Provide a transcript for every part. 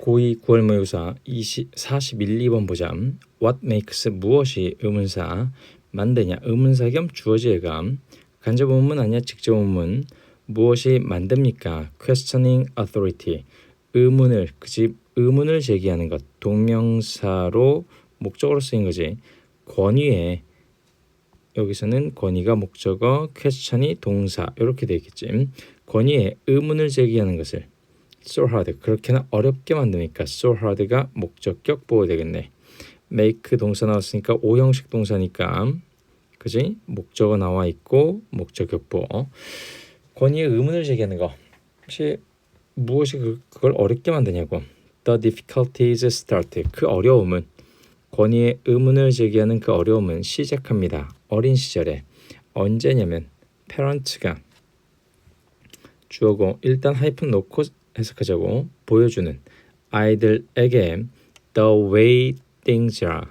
고2 9월 모의고사 20, 41, 2번 보자. What makes 무엇이 의문사? 만드냐? 의문사 겸 주어지의감. 간접 의문 아니야 직접 의문 무엇이 만듭니까? questioning authority. 의문을 그 집 의문을 제기하는 것. 동명사로 목적으로 쓰인 거지. 권위에 여기서는 권위가 목적어 question이 동사. 이렇게 되겠지. 권위에 의문을 제기하는 것을 so hard. 그렇게나 어렵게 만드니까 so hard가 목적격 보호 되겠네. make 동사 나왔으니까 오형식 동사니까. 그지? 목적어 나와 있고 목적격 보호. 권위의 의문을 제기하는 거. 혹시 무엇이 그, 그걸 어렵게 만드냐고. The difficulties start. 그 어려움은. 권위의 의문을 제기하는 그 어려움은 시작합니다. 어린 시절에. 언제냐면 parents가 주어고 일단 하이픈 놓고 해석하자고 보여주는 아이들에게 the way things are.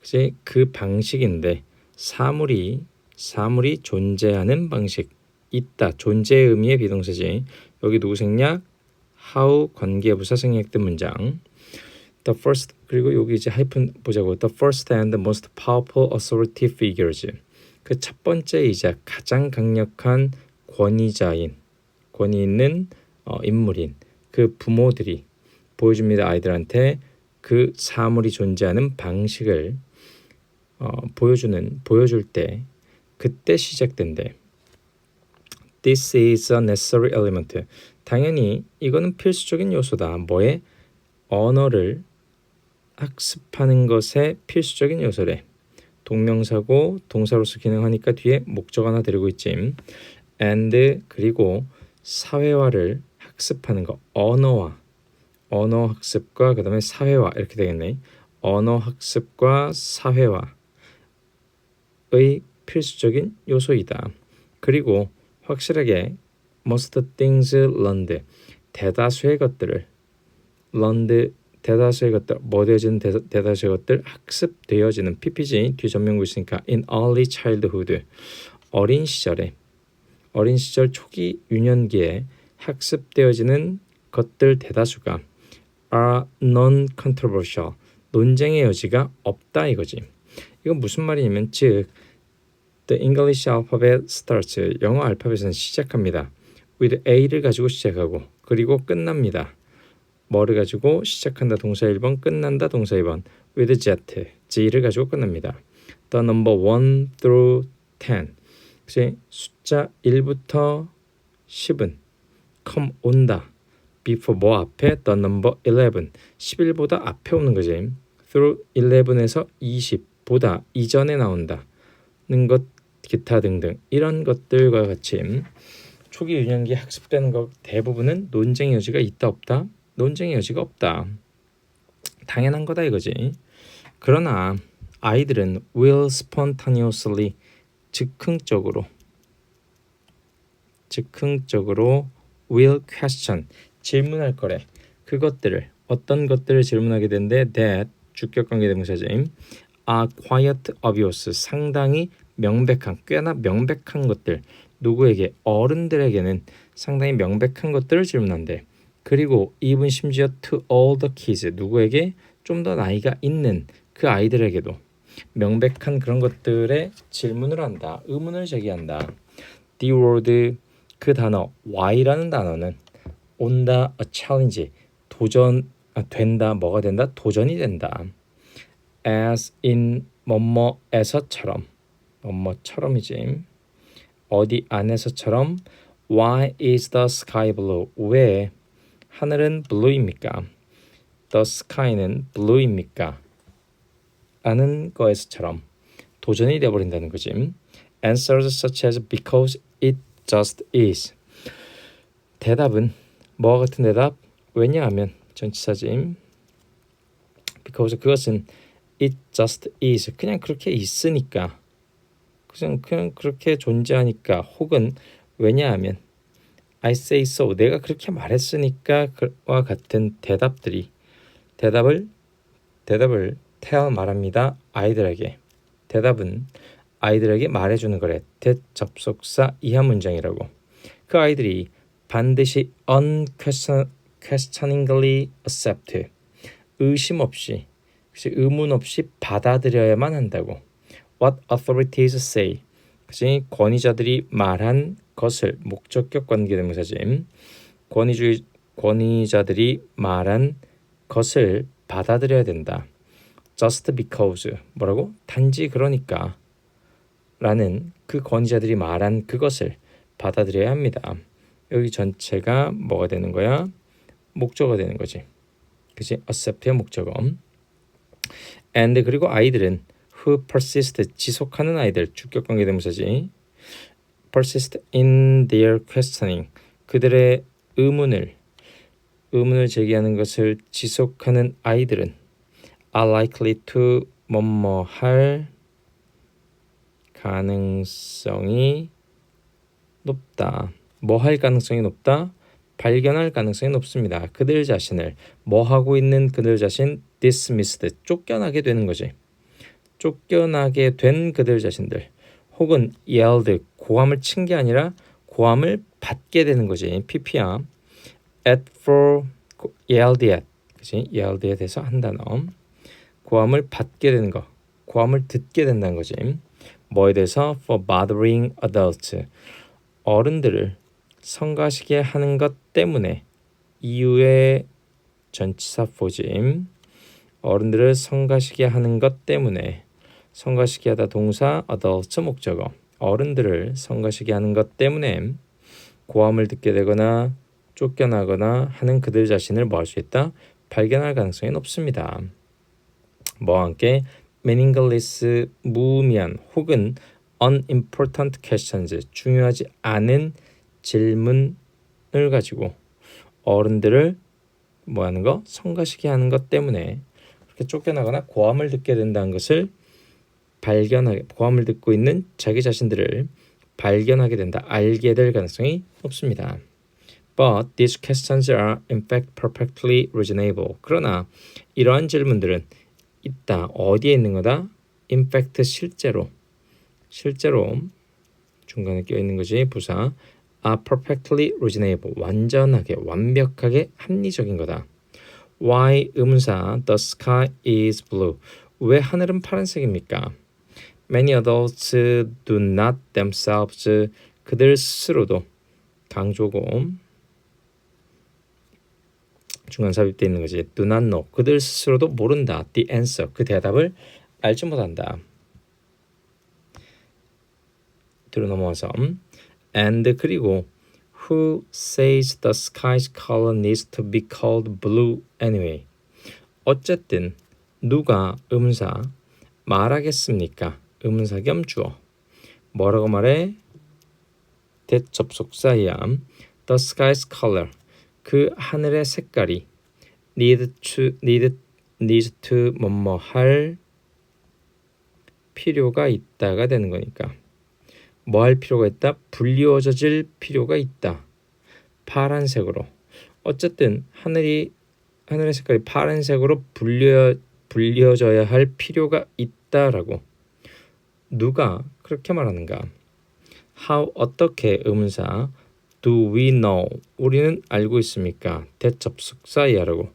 그치? 그 방식인데 사물이 사물이 존재하는 방식. 있다. 존재의 의미의 비동사지. 여기 누구 생략? how 관계부사 생략된 문장. the first 그리고 여기 이제 하이픈 보자고. the first and most powerful authority figures. 그 첫 번째이자 가장 강력한 권위자인 권위 있는 어, 인물인 그 부모들이 보여줍니다 아이들한테 그 사물이 존재하는 방식을 어, 보여주는 보여줄 때 그때 시작된대. This is a necessary element. 당연히 이거는 필수적인 요소다. 뭐에 언어를 학습하는 것에 필수적인 요소래. 동명사고 동사로서 기능하니까 뒤에 목적 하나 데리고 있지. and 그리고 사회화를 학습하는 거 언어와 언어 학습과 그다음에 사회화 이렇게 되겠네. 언어 학습과 사회화의 필수적인 요소이다. 그리고 확실하게 most things learned 대다수의 것들을 learned 대다수의 것들 뭐 되어지는 대, 대다수의 것들 학습되어지는 PPG 뒤 전명구 있으니까 in early childhood 어린 시절에 어린 시절 초기 유년기에 학습되어지는 것들 대다수가 are non-controversial 논쟁의 여지가 없다 이거지. 이건 무슨 말이냐면 즉 the English alphabet starts 영어 알파벳은 시작합니다. with A를 가지고 시작하고 그리고 끝납니다. 뭐를 가지고 시작한다 동사 1번 끝난다 동사 2번 with Z G를 가지고 끝납니다. the number 1 through 10 그래서 숫자 1부터 10은 come 온다. before 뭐 앞에 the number 11 11보다 앞에 오는 거지. through 11에서 20보다 이전에 나온다 는 것 기타 등등 이런 것들과 같이 초기 유년기 학습되는 것 대부분은 논쟁 여지가 있다 없다 논쟁의 여지가 없다 당연한 거다 이거지 그러나 아이들은 will spontaneously 즉흥적으로 즉흥적으로 will question 질문할 거래. 그것들을 어떤 것들을 질문하게 되는데 that 주격 관계 대명사지. are quite obvious 상당히 명백한 꽤나 명백한 것들 누구에게 어른들에게는 상당히 명백한 것들을 질문한대. 그리고 even 심지어 to all the kids 누구에게 좀 더 나이가 있는 그 아이들에게도 명백한 그런 것들에 질문을 한다. 의문을 제기한다. The word 그 단어 why라는 단어는 온다 a challenge 도전 아, 된다 뭐가 된다? 도전이 된다. As in 뭐뭐에서처럼. 뭐뭐처럼이지. 어디 안에서처럼 why is the sky blue? 왜 하늘은 blue입니까? The sky는 blue입니까? 라는 거에서처럼 도전이 되어버린다는 거지. Answers such as because it just is. 대답은 뭐와 같은 대답? 왜냐하면 전치사지 because 그것은 it just is. 그냥 그렇게 있으니까. 그냥 그냥 그렇게 존재하니까 혹은 왜냐하면 I say so. 내가 그렇게 말했으니까와 같은 대답들이 대답을 대답을 tell 말합니다. 아이들에게. 대답은 아이들에게 말해주는 거래 대접속사 이하 문장이라고 그 아이들이 반드시 unquestion, questioningly accept. 의심 없이, 그치? 의문 없이 받아들여야만 한다고. What authorities say. 그치? 권위자들이 말한 것을 목적격 관계대명사지. 권위주의 권위자들이 말한 것을 받아들여야 된다. Just because 뭐라고? 단지 그러니까 라는 그 권위자들이 말한 그것을 받아들여야 합니다. 여기 전체가 뭐가 되는 거야? 목적어 되는 거지. 그치? accept의 목적어. and 그리고 아이들은 who persist 지속하는 아이들 주격 관계 대명사지. persist in their questioning 그들의 의문을 의문을 제기하는 것을 지속하는 아이들은 are likely to 뭐뭐 할 가능성이 높다. 뭐 할 가능성이 높다? 발견할 가능성이 높습니다. 그들 자신을 뭐 하고 있는 그들 자신 dismissed 쫓겨나게 되는 거지. 쫓겨나게 된 그들 자신들 혹은 yelled 고함을 친 게 아니라 고함을 받게 되는 거지. PP야. at for yelled at 그지? yelled at에서 한 단어. 고함을 받게 되는 거. 고함을 듣게 된다는 거지. 뭐에 대해서 for bothering adults 어른들을 성가시게 하는 것 때문에 이유의 전치사 포짐 어른들을 성가시게 하는 것 때문에 성가시게 하다 동사 adult 목적어 어른들을 성가시게 하는 것 때문에 고함을 듣게 되거나 쫓겨나거나 하는 그들 자신을 뭐 할 수 있다? 발견할 가능성이 높습니다. 뭐와 함께 meaningless 무의미한 혹은 unimportant questions 중요하지 않은 질문을 가지고 어른들을 뭐 하는 거 성가시게 하는 것 때문에 그렇게 쫓겨나거나 고함을 듣게 된다는 것을 발견하게 고함을 듣고 있는 자기 자신들을 발견하게 된다 알게 될 가능성이 높습니다. But these questions are in fact perfectly reasonable. 그러나 이러한 질문들은 있다 어디에 있는 거다? In fact 실제로 실제로 중간에 껴 있는 것이 부사 are perfectly reasonable 완전하게 완벽하게 합리적인 거다. Why 의문사 the sky is blue 왜 하늘은 파란색입니까? Many adults do not themselves 그들 스스로도 강조고 중간 삽입되어 있는 것이 do not know 그들 스스로도 모른다 the answer 그 대답을 알지 못한다. 뒤로 넘어와서 and 그리고 who says the sky's color needs to be called blue anyway 어쨌든 누가 음사 말하겠습니까? 음사 겸 주어 뭐라고 말해? 대접속사야 the sky's color 그 하늘의 색깔이 need to need needs to 뭐뭐 할 필요가 있다가 되는 거니까 뭐 할 필요가 있다? 불리워질 필요가 있다. 파란색으로. 어쨌든 하늘이 하늘의 색깔이 파란색으로 불려 불려져야 할 필요가 있다라고 누가 그렇게 말하는가? How 어떻게 의문사 Do we know? 우리는 알고 있습니까? 대접속사이야라고.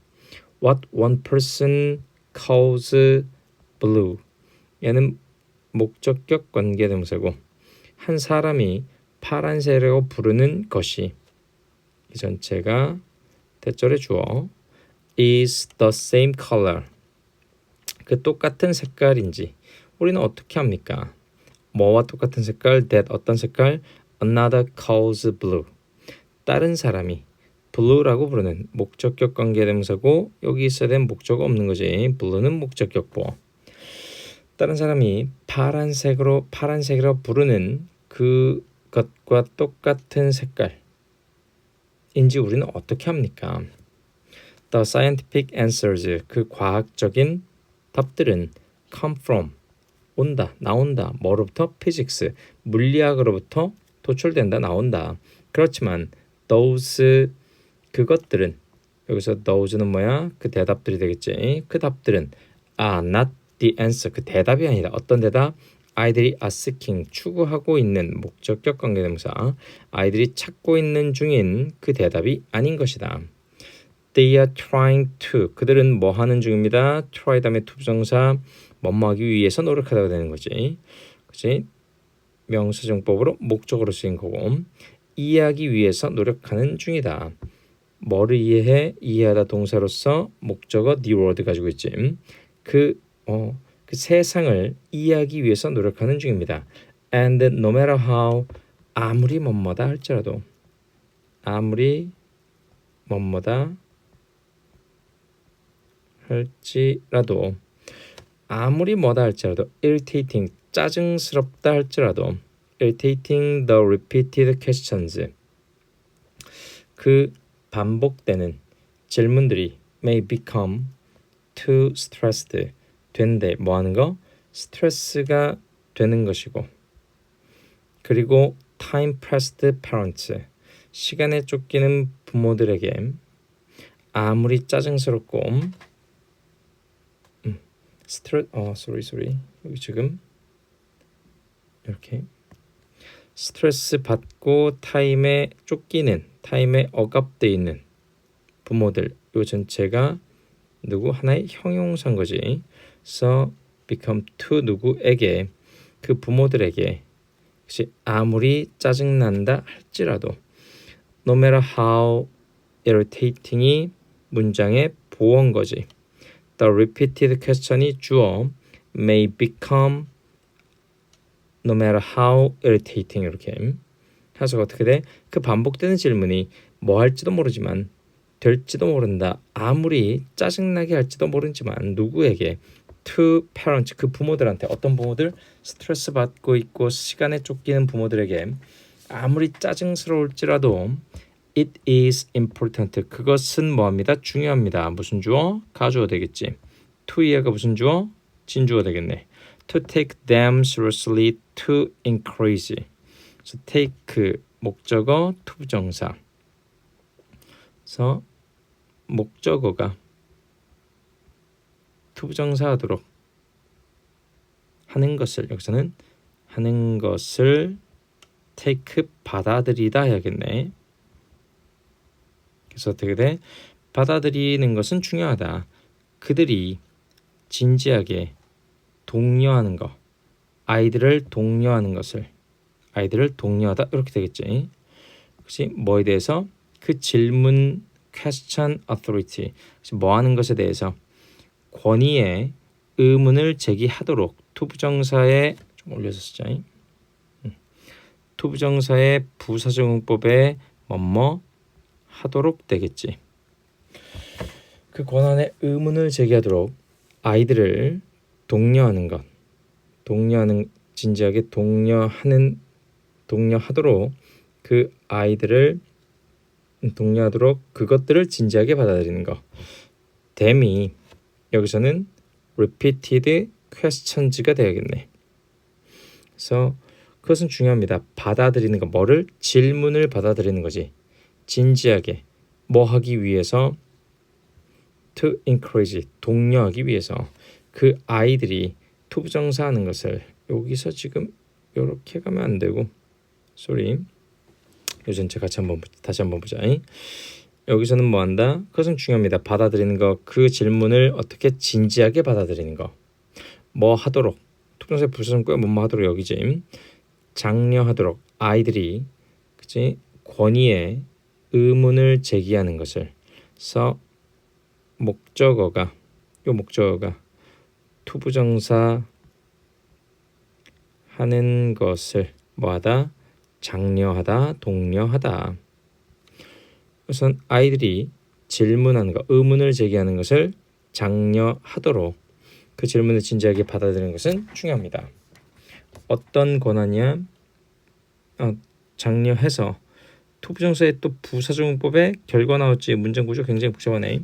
What one person calls blue. 얘는 목적격 관계대명사고 한 사람이 파란색이라고 부르는 것이 이 전체가 대절의 주어 is the same color 그 똑같은 색깔인지 우리는 어떻게 합니까? 뭐와 똑같은 색깔 that 어떤 색깔 another calls blue 다른 사람이 blue라고 부르는 목적격 관계대명사고 여기 있어야 되는 목적어 없는 거지. blue는 목적격보. 다른 사람이 파란색으로 파란색이라고 부르는 그 것과 똑같은 색깔인지 우리는 어떻게 합니까? The scientific answers 그 과학적인 답들은 come from 온다 나온다 뭐로부터? physics 물리학으로부터 도출된다 나온다. 그렇지만 those 그것들은 여기서 those는 뭐야 그 대답들이 되겠지 그 답들은 are not the answer 그 대답이 아니다 어떤 대답 아이들이 asking 추구하고 있는 목적격 관계대명사 아이들이 찾고 있는 중인 그 대답이 아닌 것이다. They are trying to. 그들은 뭐 하는 중입니다. try 다음에 to 부정사 뭐뭐 하기 위해서 노력하다가 되는 거지. 그지? 명사정법으로 목적으로 쓰인 거고 이해하기 위해서 노력하는 중이다. 뭐를 이해해? 이해하다 동사로서 목적어 the word 가지고 있지. 그, 어, 그 세상을 이해하기 위해서 노력하는 중입니다. And no matter how 아무리 뭐뭐다 할지라도 아무리 뭐뭐다 할지라도 아무리 뭐다 할지라도 irritating 짜증스럽다 할지라도 irritating the repeated questions 그 반복되는 질문들이 may become too stressed 된대 뭐 하는 거 스트레스가 되는 것이고 그리고 time pressed parents 시간에 쫓기는 부모들에게 아무리 짜증스럽고 음, 스트레 어 sorry sorry 여기 지금 이렇게 스트레스 받고 타임에 쫓기는 타임에 억압돼 있는 부모들 요 전체가 누구 하나의 형용사인 거지. so become to 누구에게 그 부모들에게 혹시 아무리 짜증난다 할지라도 no matter how irritating이 문장의 보어인 거지. The repeated question이 주어 may become no matter how irritating 이렇게 해서 어떻게 돼? 그 반복되는 질문이 뭐 할지도 모르지만 될지도 모른다. 아무리 짜증나게 할지도 모르지만 누구에게 to parents 그 부모들한테 어떤 부모들? 스트레스 받고 있고 시간에 쫓기는 부모들에게 아무리 짜증스러울지라도 it is important. 그것은 뭐합니다? 중요합니다. 무슨 주어? 가주어 되겠지. to 이하가 무슨 주어? 진주어 되겠네 to take them seriously to increase 그래서 take 목적어 to 부정사 그래서 목적어가 to 부정사 하도록 하는 것을 여기서는 하는 것을 take 받아들이다 해야겠네. 그래서 어떻게 돼? 받아들이는 것은 중요하다. 그들이 진지하게 독려하는 것, 아이들을 독려하는 것을 아이들을 독려하다 이렇게 되겠지. 혹시 뭐에 대해서 그 질문 question authority 뭐 하는 것에 대해서 권위에 의문을 제기하도록 투부정사에 좀 올려서 쓰자. 음. 투부정사의 부사적용법에 뭐뭐 하도록 되겠지. 그 권한에 의문을 제기하도록 아이들을 독려하는 것, 독려하는 진지하게 독려하는 독려하도록 그 아이들을 독려하도록 그것들을 진지하게 받아들이는 것. 댐이 여기서는 repeated questions가 되야겠네. 그래서 그것은 중요합니다. 받아들이는 거 뭐를 질문을 받아들이는 거지. 진지하게 뭐 하기 위해서 to encourage 독려하기 위해서 그 아이들이 투부정사 하는 것을 여기서 지금 이렇게 가면 안 되고 쏘리 요 전체 같이 한번 다시 한번 보자. 여기서는 뭐 한다? 그것은 중요합니다. 받아들이는 거, 그 질문을 어떻게 진지하게 받아들이는 거. 뭐 하도록 투정사 부사성구에 뭐뭐 하도록 여기지. 장려하도록 아이들이 그치 권위에 의문을 제기하는 것을 서 목적어가 요 목적어가 투부정사 하는 것을 뭐하다 장려하다 독려하다 우선 아이들이 질문하는 것 의문을 제기하는 것을 장려하도록 그 질문을 진지하게 받아들이는 것은 중요합니다. 어떤 권한이야? 어, 장려해서 투부정사의 또 부사조문법의 결과 나올지 문장 구조 굉장히 복잡하네.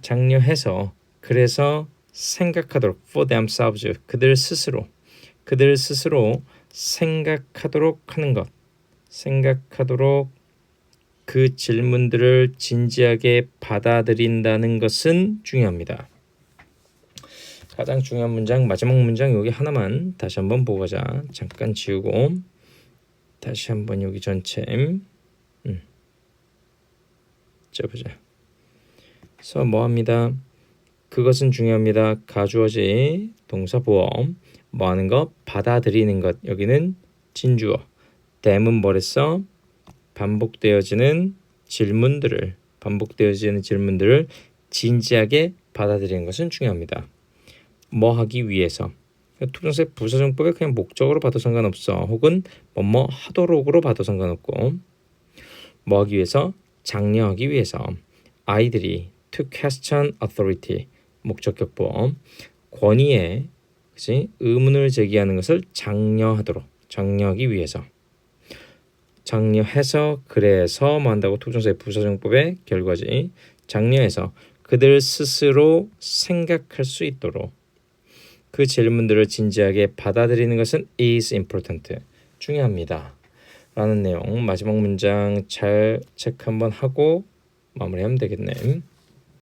장려해서 그래서 생각하도록 for themselves 그들 스스로 그들 스스로 생각하도록 하는 것 생각하도록 그 질문들을 진지하게 받아들인다는 것은 중요합니다. 가장 중요한 문장 마지막 문장 여기 하나만 다시 한번 보고 가자. 잠깐 지우고 다시 한번 여기 전체 음. 자 보자. 그래서 뭐 합니다. 그것은 중요합니다. 가주어지 동사 보험 뭐 하는 것? 받아들이는 것. 여기는 진주어. 댐은 뭐랬어? 반복되어지는 질문들을 반복되어지는 질문들을 진지하게 받아들이는 것은 중요합니다. 뭐 하기 위해서. 투정사 부사정법에 그냥 목적으로 봐도 상관없어. 혹은 뭐뭐 하도록으로 봐도 상관없고. 뭐 하기 위해서? 장려하기 위해서. 아이들이 to question authority 목적격보 권위에 그치? 의문을 제기하는 것을 장려하도록 장려하기 위해서. 장려해서 그래서 뭐 한다고? 투정사의 부사정법의 결과지. 장려해서 그들 스스로 생각할 수 있도록. 그 질문들을 진지하게 받아들이는 것은 is important 중요합니다. 라는 내용 마지막 문장 잘 체크 한번 하고 마무리하면 되겠네.